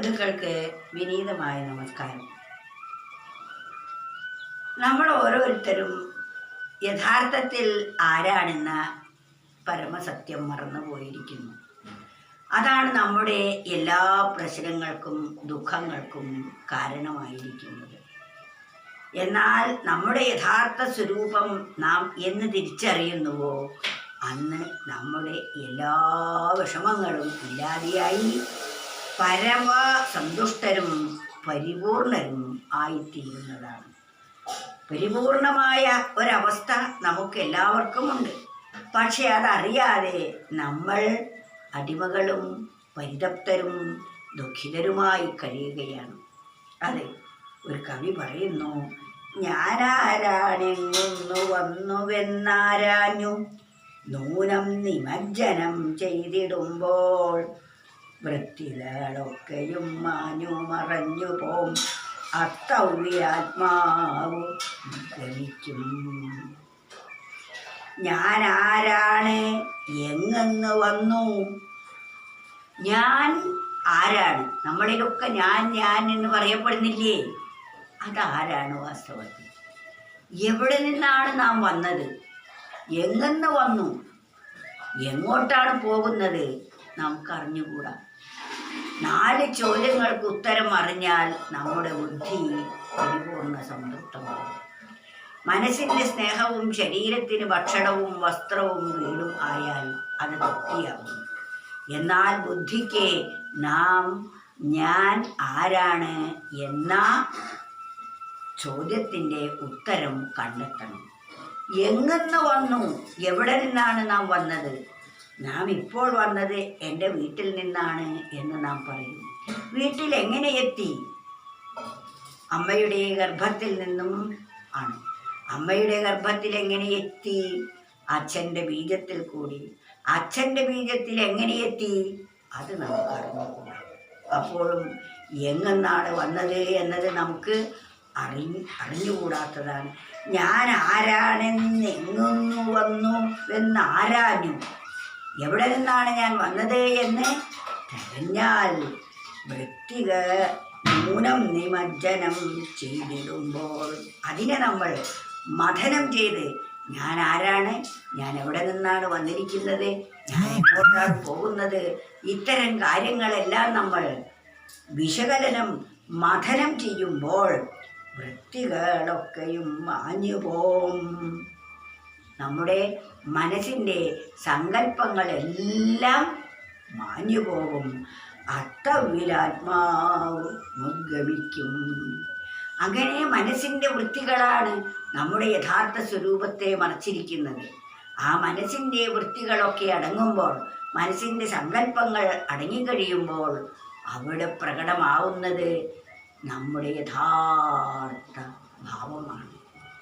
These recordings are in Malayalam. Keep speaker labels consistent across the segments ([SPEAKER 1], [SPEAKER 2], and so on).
[SPEAKER 1] ബന്ധുക്കൾക്ക് വിനീതമായ നമസ്കാരം. നമ്മൾ ഓരോരുത്തരും യഥാർത്ഥത്തിൽ ആരാണെന്ന പരമസത്യം മറന്നുപോയിരിക്കുന്നു അതാണ് നമ്മുടെ എല്ലാ പ്രശ്നങ്ങൾക്കും ദുഃഖങ്ങൾക്കും കാരണമായിരിക്കുന്നത്. എന്നാൽ നമ്മുടെ യഥാർത്ഥ സ്വരൂപം നാം എന്ന് തിരിച്ചറിയുന്നുവോ? അന്ന് നമ്മുടെ എല്ലാ വിഷമങ്ങളും ഇല്ലാതെയായി പരമ സന്തുഷ്ടരും പരിപൂർണരും ആയിത്തീരുന്നതാണ്. പരിപൂർണമായ ഒരവസ്ഥ നമുക്ക് എല്ലാവർക്കും ഉണ്ട് പക്ഷെ അതറിയാതെ നമ്മൾ അടിമകളും പരിതപ്തരും ദുഃഖിതരുമായി കഴിയുകയാണ്. അതെ ഒരു കവി പറയുന്നു ഞാനാരാണെങ്ങുന്നു വന്നുവെന്നാരാഞ്ഞു. നൂനം നിമജ്ജനം ചെയ്തിടുമ്പോൾ വൃത്തികളൊക്കെയും മാഞ്ഞു മറഞ്ഞു പോം. അത്തൗര്യാത്മാവ് ഗമിക്കും. ഞാൻ ആരാണ് എങ്ങെന്ന് വന്നു? ഞാൻ ആരാണ്? നമ്മളിലൊക്കെ ഞാൻ ഞാൻ എന്ന് പറയപ്പെടുന്നില്ലേ? അതാരാണ് വാസ്തവത്തിൽ? എവിടെ നിന്നാണ് നാം വന്നത്? എങ്ങെന്ന് വന്നു? എങ്ങോട്ടാണ് പോകുന്നത്? നമുക്കറിഞ്ഞുകൂടാ. നാല് ചോദ്യങ്ങൾക്ക് ഉത്തരം അറിഞ്ഞാൽ നമ്മുടെ ബുദ്ധി പരിപൂർണ സംതൃപ്തമാകും. മനസ്സിന്റെ സ്നേഹവും ശരീരത്തിന് ഭക്ഷണവും വസ്ത്രവും വീടും ആയാൽ അത് തൃപ്തിയാകും എന്നാൽ ബുദ്ധിക്ക് നാം ഞാൻ ആരാണ് എന്ന ചോദ്യത്തിന്റെ ഉത്തരം കണ്ടെത്തണം. എങ്ങെന്ന് വന്നു? എവിടെ നിന്നാണ് നാം വന്നത്? നാം ഇപ്പോൾ വന്നത് എന്റെ വീട്ടിൽ നിന്നാണ് എന്ന് നാം പറയുന്നു. വീട്ടിൽ എങ്ങനെ എത്തി? അമ്മയുടെ ഗർഭത്തിൽ നിന്നും ആണ്. അമ്മയുടെ ഗർഭത്തിൽ എങ്ങനെ എത്തി? അച്ഛന്റെ ബീജത്തിൽ കൂടി. അച്ഛന്റെ ബീജത്തിൽ എങ്ങനെ എത്തി? അത് നമുക്ക് അറിഞ്ഞുകൂടാ അപ്പോഴും എങ്ങെന്നാണ് വന്നത് എന്നത് നമുക്ക് അറി അറിഞ്ഞുകൂടാത്തതാണ്. ഞാൻ ആരാണെന്ന് എങ്ങുന്നു വന്നു എന്ന് എന്നാരാഞ്ഞു എവിടെ നിന്നാണ് ഞാൻ വന്നത് എന്ന് തെരഞ്ഞാൽ വൃത്തിക മൂനം നിമജ്ജനം ചെയ്തിടുമ്പോൾ അതിനെ നമ്മൾ മഥനം ചെയ്ത് ഞാൻ ആരാണ്? ഞാൻ എവിടെ നിന്നാണ് വന്നിരിക്കുന്നത്? ഞാൻ എങ്ങോട്ടാണ് പോകുന്നത്? ഇത്തരം കാര്യങ്ങളെല്ലാം നമ്മൾ വിശകലനം മഥനം ചെയ്യുമ്പോൾ വൃത്തികളൊക്കെയും മാഞ്ഞു പോവും നമ്മുടെ മനസ്സിന്റെ സങ്കല്പങ്ങളെല്ലാം മാഞ്ഞു പോകും അത്തവിലാത്മാവ് മുദ്ഗമിക്കും. അങ്ങനെ മനസ്സിന്റെ വൃത്തികളാണ് നമ്മുടെ യഥാർത്ഥ സ്വരൂപത്തെ മറച്ചിരിക്കുന്നത്. ആ മനസ്സിന്റെ വൃത്തികളൊക്കെ അടങ്ങുമ്പോൾ മനസ്സിന്റെ സങ്കല്പങ്ങൾ അടങ്ങിക്കഴിയുമ്പോൾ അവിടെ പ്രകടമാവുന്നത് നമ്മുടെ യഥാർത്ഥ ഭാവമാണ്.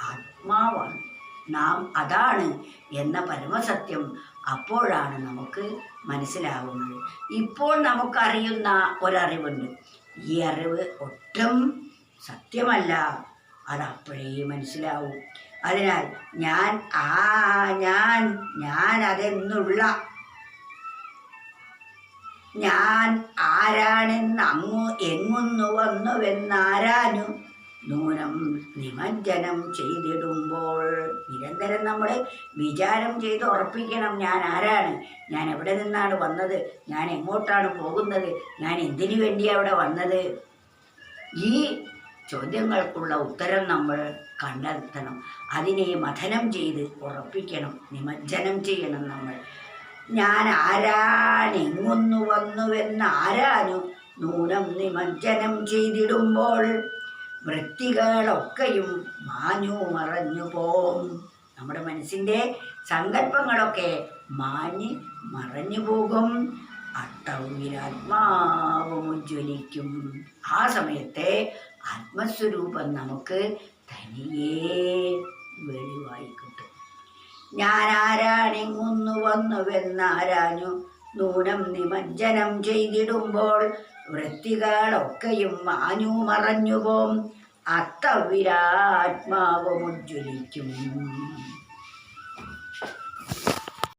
[SPEAKER 1] ആത്മാവാണ്. നാം അതാണ് എന്ന പരമസത്യം അപ്പോഴാണ് നമുക്ക് മനസ്സിലാവുന്നത്. ഇപ്പോൾ നമുക്കറിയുന്ന ഒരറിവുണ്ട്. ഈ അറിവ് ഒട്ടും സത്യമല്ല. അത് അപ്പോഴേ മനസ്സിലാവും. അതിനാൽ ഞാൻ ആ ഞാൻ ഞാൻ അതെന്നുള്ള ഞാൻ ആരാണെന്ന് അങ്ങു എങ്ങുന്നു വന്നുവെന്നാരാഞ്ഞു നൂനം നിമജ്ജനം ചെയ്തിടുമ്പോൾ നിരന്തരം നമ്മൾ വിചാരം ചെയ്ത് ഉറപ്പിക്കണം ഞാൻ ആരാണ്? ഞാൻ എവിടെ നിന്നാണ് വന്നത്? ഞാൻ എങ്ങോട്ടാണ് പോകുന്നത്? ഞാൻ എന്തിനു വേണ്ടിയാണ് അവിടെ വന്നത്? ഈ ചോദ്യങ്ങൾക്കുള്ള ഉത്തരം നമ്മൾ കണ്ടെത്തണം. അതിനെ മഥനം ചെയ്ത് ഉറപ്പിക്കണം. നിമജ്ജനം ചെയ്യണം നമ്മൾ. ഞാൻ ആരാണെങ്ങുന്നു വന്നുവെന്ന് ആരാനു നൂനം നിമജ്ജനം ചെയ്തിടുമ്പോൾ വൃത്തികളൊക്കെയും മാഞ്ഞു മറഞ്ഞു പോം നമ്മുടെ മനസ്സിന്റെ സങ്കല്പങ്ങളൊക്കെ മാഞ്ഞ് മറഞ്ഞു പോകും. അട്ടവിലാത്മാവും ഉജ്ജ്വലിക്കും. ആ സമയത്തെ ആത്മസ്വരൂപം നമുക്ക് തനിയേ വെളിവായി കിട്ടും. ഞാനാരാണെങ്ങുന്നു വന്നുവെന്നാരാഞ്ഞു നൂനം നിമജ്ജനം ചെയ്തിടുമ്പോൾ വൃത്തികളൊക്കെയും മാഞ്ഞു മറഞ്ഞു പോം അത്തവിരാത്മാവും ഉജ്ജ്വലിക്കും